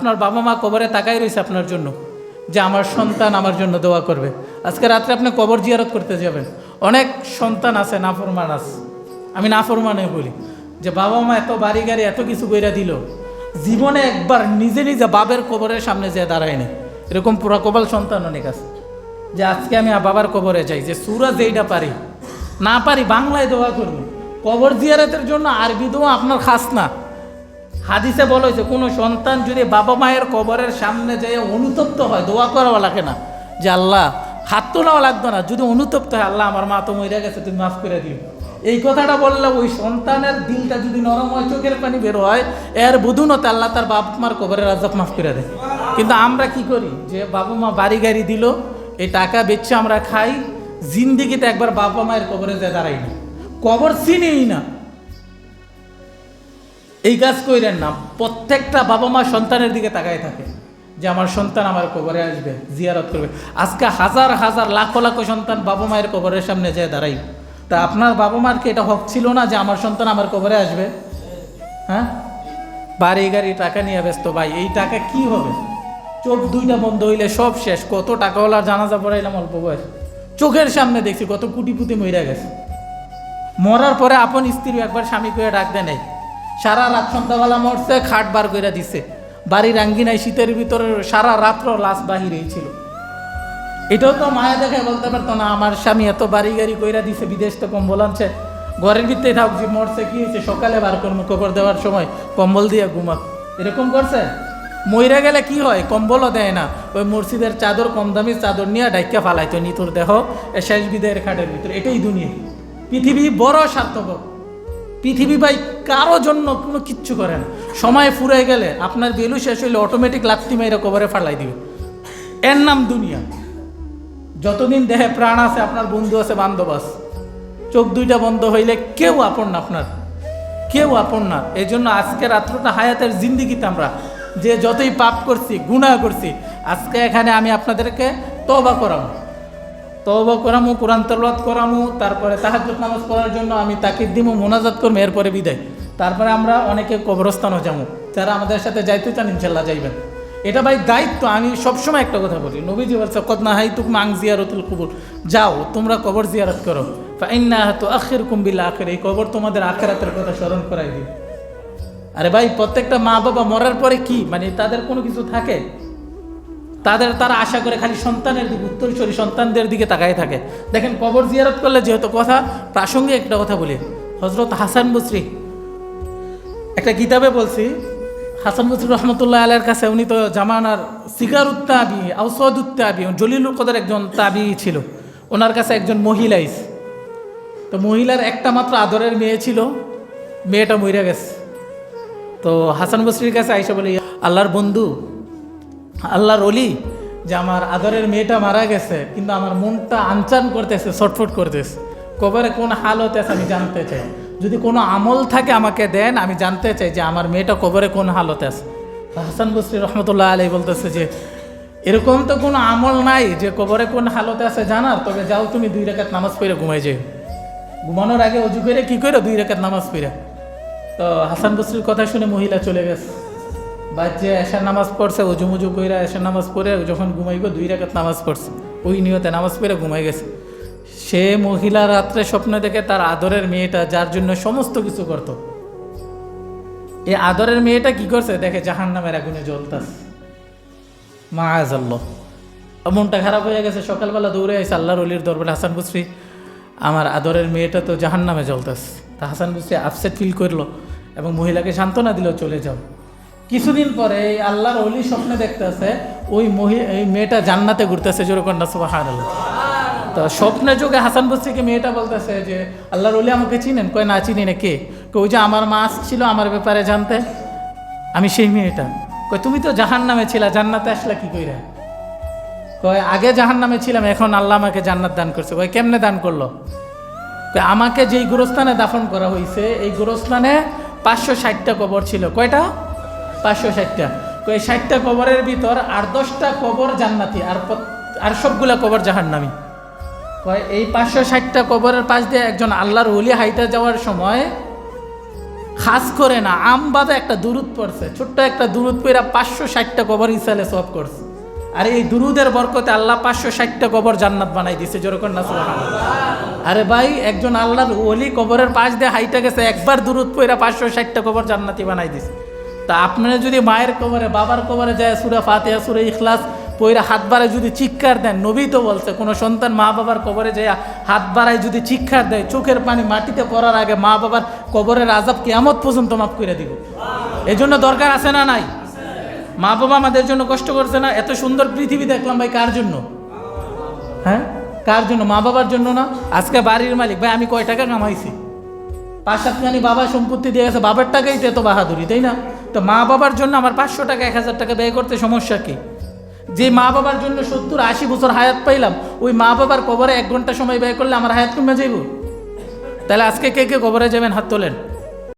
আপনার বাবা মা কবরে তাকাই রয়েছে আপনার জন্য, যে আমার সন্তান আমার জন্য দোয়া করবে। আজকে রাত্রে আপনি কবর জিয়ারত করতে যাবেন। অনেক সন্তান আছে, নাফরমান আছে। আমি নাফরমানে বলি, যে বাবা মা এত বাড়ি গাড়ি এত কিছু কইরা দিল, জীবনে একবার নিজে নিজে বাবের কবরের সামনে যে দাঁড়ায়নি। এরকম পুরা কপাল সন্তান অনেক আছে। যে আজকে আমি বাবার কবরে যাই, যে সুরাজ এইটা পারি, না পারি বাংলায় দোয়া করব। কবর জিয়ারতের জন্য আরবি দোয়া আপনার খাস না। হাদিসে বলা হয়েছে, কোনো সন্তান যদি বাবা মায়ের কবরের সামনে যেয়ে অনুতপ্ত হয়, দোয়া করাও লাগে না। যে আল্লাহ হাত তোলাও লাগতো না, যদি অনুতপ্ত হয়, আল্লাহ, আমার মা তো মরে গেছে, তুমি মাফ করে দিও। এই কথাটা বললে ওই সন্তানের দিলটা যদি নরম হয়, চোখের পানি বের হয়, এর বুধুনতে আল্লাহ তার বাপ মার কবরের আজাব মাফ করে দেয়। কিন্তু আমরা কি করি? যে বাবা মা বাড়ি গাড়ি দিল, এই টাকা বেচে আমরা খাই, জিন্দিগিতে একবার বাবা মায়ের কবরে যে দাঁড়াই না। কবর চিনিই না। এই কাজ কইরেন না, প্রত্যেকটা বাবা মা সন্তানের দিকে তাকায় থাকে যে আমার সন্তান আমার কবরে আসবে, জিয়ারত করবে। আজকে হাজার হাজার লাখো লাখো সন্তান বাবা মায়ের কবরের সামনে যায় দাঁড়াই তা আপনার বাবা মার কি এটা হক ছিল না যে আমার সন্তান আমার কবরে আসবে? হ্যাঁ? বাড়ি, গাড়ি, টাকা নিয়ে ব্যস্ত ভাই, এই টাকা কি হবে? চোখ দুইটা বন্ধ হইলে সব শেষ, কত টাকাওয়ালার জানাজা পড়াইলাম অল্প বয়স। চোখের সামনে দেখছি কত কুটি পুটি মইরা গেছে। মরার পরে আপন স্ত্রী একবার স্বামী করে ডাক দেয় সারা রাত সন্ধ্যাবেলা মরছে, খাট বার করে দিছে। বাড়ির আঙ্গিনায় শীতের ভিতরে সারা রাত্র লাশ বাহিরেই ছিল। এটাও তো মায়া দেখে বলতে পারতো না, আমার স্বামী এত বাড়ি গাড়ি কইরা দিছে, বিদেশ তো কম্বল আনছে। ঘরের ভিতরে থাক, যে মরছে, কি হয়েছে, সকালে বার করব কবর দেওয়ার সময় কম্বল দিয়ে ঘুমাক। এরকম করছে? মইরা গেলে কি হয়? কম্বলও দেয় না। ওই মসজিদের চাদর, কম দামি চাদর নিয়ে ডাইকা ফালাইতো, নিতুর দেহ, এ শেষ বিদায়ের খাটের ভিতরে। এটাই দুনিয়া। পৃথিবী বড় স্বার্থপর পৃথিবী ভাই কারও জন্য কোনো কিচ্ছু করে না। সময় ফুরে গেলে আপনার বেলু শেষ হইলে অটোমেটিক লাত্তি মেয়েরা কবরে ফালাই দিবে। এর নাম দুনিয়া। যতদিন দেহে প্রাণ আছে, আপনার বন্ধু আছে, বান্ধব আছে। চোখ দুইটা বন্ধ হইলে কেউ আপন না আপনার। কেউ আপন না। এই জন্য আজকে রাত্রটা হায়াতের জিন্দিগিতে আমরা যে যতই পাপ করছি, গুনাহ করছি, আজকে এখানে আমি আপনাদেরকে তবা করাবো। তবা করামু, কোরআন তলবাদ করামু, তারপরে তাহাজ্জুদ নামাজ পড়ার জন্য আমি তাকে দিমু, মোনাজাত করব এরপরে বিদায়। তারপরে আমরা অনেকে কবরস্থানও যাব যারা আমাদের সাথে যাইতে চান ইনশাল্লাহ যাইবেন। এটা ভাই দায়িত্ব, আমি সবসময় একটা কথা বলি। নবীজি বলছে কত না হাই তুক মাং জিয়ারতুল কুবুর। যাও, তোমরা কবর জিয়ারত করো। তো আখের কুম্বিল্লা আখের, এই কবর তোমাদের আখেরাতের কথা স্মরণ করাই দিবে। আরে ভাই, প্রত্যেকটা মা বাবা মরার পরে কি? মানে তাদের কোনো কিছু থাকে? তাদের তারা আশা করে খালি সন্তানের দিকে, উত্তরসূরি সন্তানদের দিকে তাকায় থাকে। দেখেন কবর জিয়ারত করলে যেহেতু কথা, প্রাসঙ্গিক একটা কথা বলি। হজরত হাসান বসরি, একটা কিতাবে বলছি, হাসান বসরি রহমতুল্লাহ আলের কাছে উনি তো জামানার সিগার উত্তাবি আউসদ উত্তাবি জলিলুল কদর একজন তাবি ছিল। ওনার কাছে একজন মহিলাইস তো মহিলার একটা মাত্র আদরের মেয়ে ছিল, মেয়েটা মরে গেছে। তো হাসান বসরির কাছে আইসা বলি, আল্লাহর বন্ধু আল্লাহর অলি যে আমার আদরের মেয়েটা মারা গেছে, কিন্তু আমার মনটা আনচান করতেছে, ছটফট করতেছে। কবরে কোন হালত আছে আমি জানতে চাই। যদি কোনো আমল থাকে আমাকে দেন, আমি জানতে চাই যে আমার মেয়েটা কবরে কোন হালতে আছে। হাসান বসরি রহমতুল্লাহ আলাই বলতেছে যে, এরকম তো কোনো আমল নাই যে কবরে কোন হালতে আছে জানার, তবে যাও তুমি দুই রেখাত নামাজ পড়ে ঘুমাই যাও। ঘুমানোর আগে অজু করে কী করে দুই রেখাত নামাজ পড়ে? তো হাসান বসরির কথা শুনে মহিলা চলে গেছে। বাচ্চা এশার নামাজ পড়ছে অজু মুজু কইরা এশার নামাজ পড়ে যখন ঘুমাইব দুই রেখাত নামাজ পড়ছে। ওই নিয়তে নামাজ পড়ে ঘুমাই গেছে। সে মহিলা রাত্রে স্বপ্নে দেখে তার আদরের মেয়েটা, যার জন্য সমস্ত কিছু করত। এই আদরের মেয়েটা কি করছে? দেখে জাহান নামের আগুনে জ্বলতাস মা আজাল্লাহ মনটা খারাপ হয়ে গেছে। সকালবেলা দৌড়ে আসে আল্লাহর অলির দরবারে হাসান বুসরি। আমার আদরের মেয়েটা তো জাহান নামে জ্বলতাস তা হাসান বুসরি আপসেট ফিল করল এবং মহিলাকে সান্ত্বনা দিল, চলে যাও। কিছুদিন পরে এই আল্লাহর অলি স্বপ্নে দেখতেছে, ওই মহি, এই মেয়েটা জান্নাতে ঘুরতেছে জোরকন্ডা সুবাহান তো স্বপ্নে যুগে হাসান বস্তিকে মেয়েটা বলতেছে যে, আল্লাহর অলি আমাকে চিনেন? কয়, না, চিনি না, কে? কই যে আমার মা ছিল আমার ব্যাপারে জানতে। আমি সেই মেয়েটা। কয়, তুমি তো জাহান নামে ছিলা, জান্নাতে আসলা কি কইরা? কয়, আগে জাহান নামে ছিলাম, এখন আল্লাহ আমাকে জান্নাত দান করছে। কয়, কেমনে দান করল? কয়, আমাকে যেই গোরস্থানে দাফন করা হয়েছে এই গোরস্থানে পাঁচশো ষাটটা কবর ছিল। কয়টা? পাঁচশো ষাটটা। কয় ষাটটা কবরের ভিতর আর দশটা কবর জান্নাতি, আর আর সবগুলা কবর জাহান্নামি। কয় এই পাঁচশো ষাটটা কবরের পাশ দিয়ে একজন আল্লাহর ওলি হাইটা যাওয়ার সময় খাস করে না আমবাদে একটা দুরুদ পড়ছে, ছোট্ট একটা দুরুদ পইরা পাঁচশো ষাটটা কবর ইসালে সব করছে। আর এই দুরুদের বরকতে আল্লাহ পাঁচশো ষাটটা কবর জান্নাত বানাই দিছে যেরকম না। আরে ভাই, একজন আল্লাহর ওলি কবরের পাশ দিয়ে হাইটা গেছে, একবার দুরুদ পইরা পাঁচশো ষাটটা কবর জান্নাতি বানাই দিছে। তা আপনারা যদি মায়ের কবরে, বাবার কবরে যায়, সুরা ফাতেহা, সুরা ইখলাস পইরা হাত বাড়ায় যদি চিৎকার দেন, নবী তো বলছে, কোনো সন্তান মা বাবার কবরে যায় হাত বাড়ায় যদি চিৎকার দেয়, চোখের পানি মাটিতে পড়ার আগে মা বাবার কবরের আজাব কেয়ামত পর্যন্ত মাফ করে দিব। এই জন্য দরকার আছে না নাই? মা বাবা আমাদের জন্য কষ্ট করছে না? এত সুন্দর পৃথিবী দেখলাম ভাই, কার জন্য? হ্যাঁ? কার জন্য? মা বাবার জন্য না? আজকে বাড়ির মালিক, ভাই, আমি কয় টাকা কামাইছি? পাঁচ সাতখানি বাবা সম্পত্তি দিয়ে গেছে বাবার টাকাই তো এত বাহাদুরি, তাই না? তো মা বাবার জন্য আমার পাঁচশো টাকা, এক হাজার টাকা ব্যয় করতে সমস্যা কী? যে মা বাবার জন্য সত্তর, আশি বছর হায়াত পাইলাম, ওই মা বাবার কবরে এক ঘণ্টা সময় ব্যয় করলে আমার হায়াত কমে যাইব? তাহলে আজকে কে কে কবরে যাবেন হাত তোলেন?